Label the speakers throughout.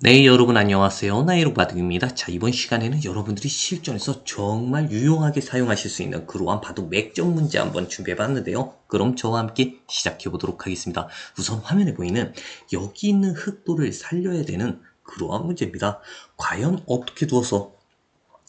Speaker 1: 네, 여러분 안녕하세요. 나이로 바둑입니다. 자, 이번 시간에는 여러분들이 실전에서 정말 유용하게 사용하실 수 있는 그러한 바둑 맥점 문제 한번 준비해 봤는데요. 그럼 저와 함께 시작해 보도록 하겠습니다. 우선 화면에 보이는 여기 있는 흑도를 살려야 되는 그러한 문제입니다. 과연 어떻게 두어서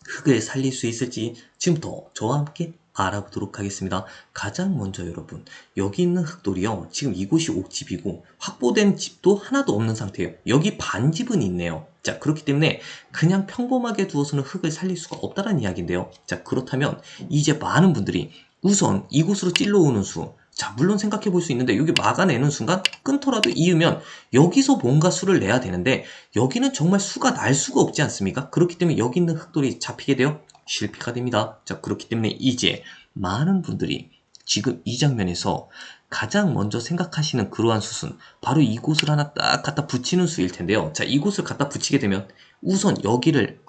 Speaker 1: 흑을 살릴 수 있을지 지금부터 저와 함께 알아보도록 하겠습니다. 가장 먼저 여러분 여기 있는 흑돌이요. 지금 이곳이 옥집이고 확보된 집도 하나도 없는 상태예요. 여기 반집은 있네요. 자 그렇기 때문에 그냥 평범하게 두어서는 흑을 살릴 수가 없다는 이야기인데요. 자 그렇다면 이제 많은 분들이 우선 이곳으로 찔러오는 수 자, 물론 생각해 볼 수 있는데 여기 막아내는 순간 끊더라도 이으면 여기서 뭔가 수를 내야 되는데 여기는 정말 수가 날 수가 없지 않습니까? 그렇기 때문에 여기 있는 흑돌이 잡히게 되어 실패가 됩니다. 자, 그렇기 때문에 이제 많은 분들이 지금 이 장면에서 가장 먼저 생각하시는 그러한 수순 바로 이곳을 하나 딱 갖다 붙이는 수일 텐데요. 자, 이곳을 갖다 붙이게 되면 우선 여기를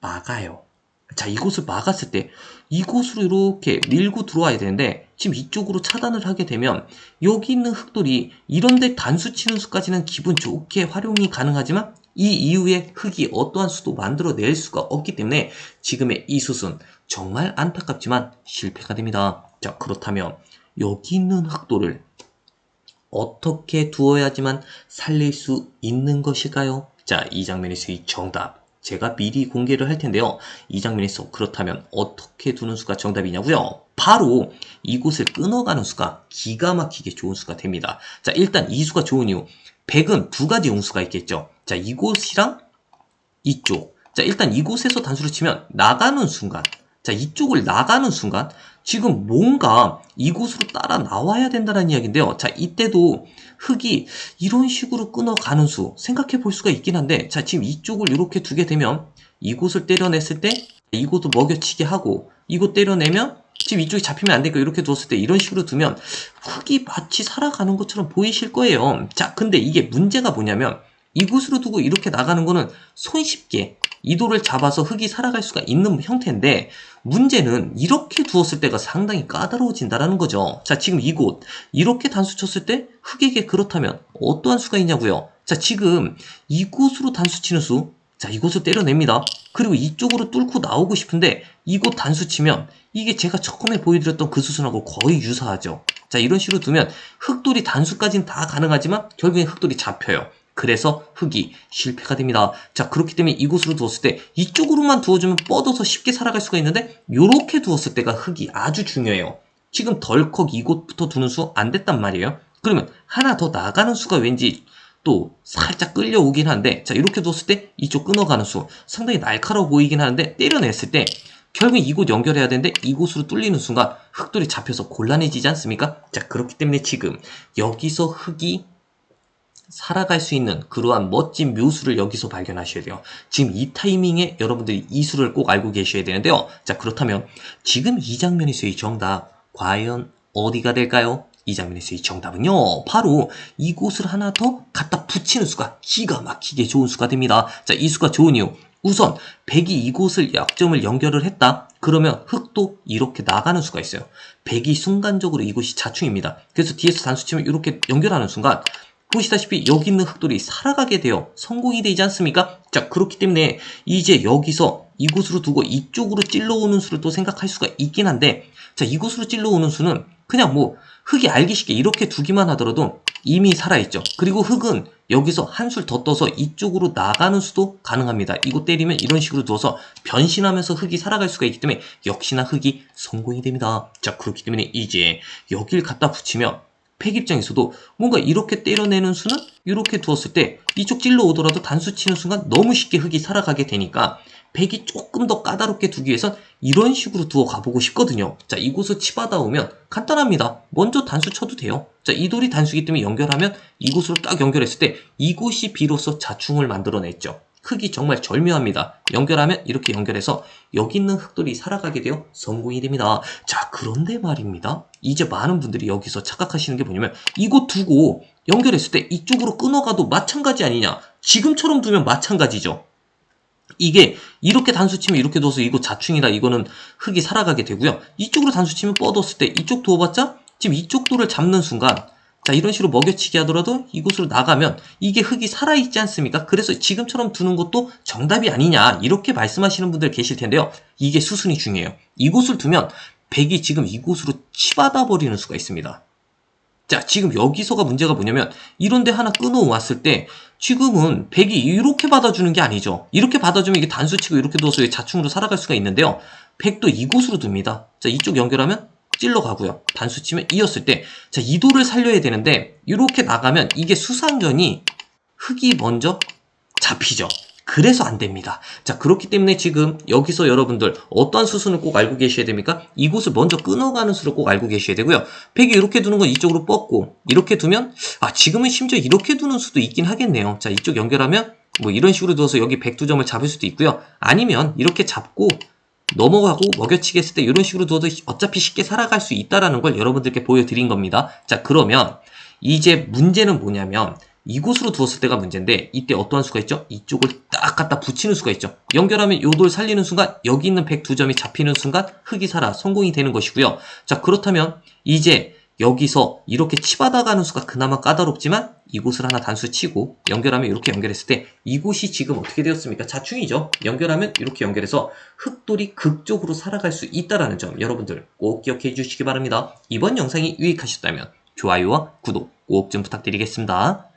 Speaker 1: 막아요. 자, 이곳을 막았을 때 이곳으로 이렇게 밀고 들어와야 되는데 지금 이쪽으로 차단을 하게 되면 여기 있는 흑돌이 이런데 단수 치는 수까지는 기분 좋게 활용이 가능하지만 이 이후에 흑이 어떠한 수도 만들어낼 수가 없기 때문에 지금의 이 수순 정말 안타깝지만 실패가 됩니다. 자, 그렇다면 여기 있는 흑돌을 어떻게 두어야지만 살릴 수 있는 것일까요? 자, 이 장면에서의 정답. 제가 미리 공개를 할 텐데요. 이 장면에서 그렇다면 어떻게 두는 수가 정답이냐고요? 바로 이곳을 끊어가는 수가 기가 막히게 좋은 수가 됩니다. 자, 일단 이 수가 좋은 이유. 100은 두 가지 용수가 있겠죠. 자, 이곳이랑 이쪽. 자, 일단 이곳에서 단수를 치면 나가는 순간. 자, 이쪽을 나가는 순간 지금 뭔가 이곳으로 따라 나와야 된다는 이야기인데요. 자, 이때도 흙이 이런 식으로 끊어가는 수 생각해 볼 수가 있긴 한데 자, 지금 이쪽을 이렇게 두게 되면 이곳을 때려냈을 때 이곳도 먹여치게 하고 이곳 때려내면 지금 이쪽이 잡히면 안 되니까 이렇게 두었을 때 이런 식으로 두면 흙이 마치 살아가는 것처럼 보이실 거예요. 자, 근데 이게 문제가 뭐냐면 이곳으로 두고 이렇게 나가는 거는 손쉽게 이도를 잡아서 흙이 살아갈 수가 있는 형태인데 문제는 이렇게 두었을 때가 상당히 까다로워진다라는 거죠. 자, 지금 이곳 이렇게 단수 쳤을 때 흙에게 그렇다면 어떠한 수가 있냐고요. 자, 지금 이곳으로 단수 치는 수 자, 이곳을 때려냅니다. 그리고 이쪽으로 뚫고 나오고 싶은데 이곳 단수 치면 이게 제가 처음에 보여드렸던 그 수순하고 거의 유사하죠. 자, 이런 식으로 두면 흑돌이 단수까지는 다 가능하지만 결국엔 흑돌이 잡혀요. 그래서 흑이 실패가 됩니다. 자, 그렇기 때문에 이곳으로 두었을 때 이쪽으로만 두어주면 뻗어서 쉽게 살아갈 수가 있는데 이렇게 두었을 때가 흑이 아주 중요해요. 지금 덜컥 이곳부터 두는 수 안 됐단 말이에요. 그러면 하나 더 나가는 수가 왠지 또 살짝 끌려오긴 한데 자 이렇게 두었을 때 이쪽 끊어가는 수 상당히 날카로워 보이긴 하는데 때려냈을 때 결국 이곳 연결해야 되는데 이곳으로 뚫리는 순간 흑돌이 잡혀서 곤란해지지 않습니까? 자 그렇기 때문에 지금 여기서 흑이 살아갈 수 있는 그러한 멋진 묘수를 여기서 발견하셔야 돼요. 지금 이 타이밍에 여러분들이 이 수를 꼭 알고 계셔야 되는데요. 자, 그렇다면 지금 이 장면에서의 정답 과연 어디가 될까요? 이 장면에서의 정답은요. 바로 이곳을 하나 더 갖다 붙이는 수가 기가 막히게 좋은 수가 됩니다. 자, 이 수가 좋은 이유. 우선 백이 이곳을 약점을 연결을 했다. 그러면 흙도 이렇게 나가는 수가 있어요. 백이 순간적으로 이곳이 자충입니다. 그래서 뒤에서 단수 치면 이렇게 연결하는 순간 보시다시피 여기 있는 흑돌이 살아가게 되어 성공이 되지 않습니까? 자 그렇기 때문에 이제 여기서 이곳으로 두고 이쪽으로 찔러오는 수를 또 생각할 수가 있긴 한데 자 이곳으로 찔러오는 수는 그냥 뭐 흙이 알기 쉽게 이렇게 두기만 하더라도 이미 살아있죠. 그리고 흙은 여기서 한술 더 떠서 이쪽으로 나가는 수도 가능합니다. 이거 때리면 이런 식으로 두어서 변신하면서 흙이 살아갈 수가 있기 때문에 역시나 흙이 성공이 됩니다. 자 그렇기 때문에 이제 여길 갖다 붙이면 팩 입장에서도 뭔가 이렇게 때려내는 수는 이렇게 두었을 때 이쪽 찔러 오더라도 단수 치는 순간 너무 쉽게 흙이 살아가게 되니까 백이 조금 더 까다롭게 두기 위해선 이런 식으로 두어 가보고 싶거든요. 자, 이곳을 치받아 오면 간단합니다. 먼저 단수 쳐도 돼요. 자, 이 돌이 단수기 때문에 연결하면 이곳으로 딱 연결했을 때 이곳이 비로소 자충을 만들어냈죠. 흙이 정말 절묘합니다. 연결하면 이렇게 연결해서 여기 있는 흙돌이 살아가게 되어 성공이 됩니다. 자, 그런데 말입니다. 이제 많은 분들이 여기서 착각하시는 게 뭐냐면 이거 두고 연결했을 때 이쪽으로 끊어가도 마찬가지 아니냐. 지금처럼 두면 마찬가지죠. 이게 이렇게 단수 치면 이렇게 둬서 이거 자충이다. 이거는 흙이 살아가게 되고요. 이쪽으로 단수 치면 뻗었을 때 이쪽 두어봤자 지금 이쪽 돌을 잡는 순간 자, 이런 식으로 먹여치기 하더라도 이곳으로 나가면 이게 흙이 살아있지 않습니까? 그래서 지금처럼 두는 것도 정답이 아니냐, 이렇게 말씀하시는 분들 계실 텐데요. 이게 수순이 중요해요. 이곳을 두면 백이 지금 이곳으로 치받아 버리는 수가 있습니다. 자, 지금 여기서가 문제가 뭐냐면 이런데 하나 끊어왔을 때 지금은 백이 이렇게 받아주는 게 아니죠. 이렇게 받아주면 이게 단수치고 이렇게 둬서 자충으로 살아갈 수가 있는데요. 백도 이곳으로 둡니다. 자, 이쪽 연결하면 찔러 가고요. 단수 치면 이었을 때, 자, 이도를 살려야 되는데, 이렇게 나가면 이게 수상견이 흙이 먼저 잡히죠. 그래서 안 됩니다. 자, 그렇기 때문에 지금 여기서 여러분들 어떠한 수순을 꼭 알고 계셔야 됩니까? 이곳을 먼저 끊어가는 수를 꼭 알고 계셔야 되고요. 팩이 이렇게 두는 건 이쪽으로 뻗고, 이렇게 두면, 아, 지금은 심지어 이렇게 두는 수도 있긴 하겠네요. 자, 이쪽 연결하면, 뭐 이런 식으로 두어서 여기 백두점을 잡을 수도 있고요. 아니면 이렇게 잡고, 넘어가고 먹여치기 했을 때 이런 식으로 둬도 어차피 쉽게 살아갈 수 있다라는 걸 여러분들께 보여드린 겁니다. 자, 그러면 이제 문제는 뭐냐면 이곳으로 두었을 때가 문제인데 이때 어떠한 수가 있죠? 이쪽을 딱 갖다 붙이는 수가 있죠. 연결하면 요 돌 살리는 순간 여기 있는 102점이 잡히는 순간 흙이 살아 성공이 되는 것이고요. 자, 그렇다면 이제 여기서 이렇게 치받아가는 수가 그나마 까다롭지만 이곳을 하나 단수 치고 연결하면 이렇게 연결했을 때 이곳이 지금 어떻게 되었습니까? 자충이죠. 연결하면 이렇게 연결해서 흙돌이 극적으로 살아갈 수 있다라는 점 여러분들 꼭 기억해 주시기 바랍니다. 이번 영상이 유익하셨다면 좋아요와 구독 꼭 좀 부탁드리겠습니다.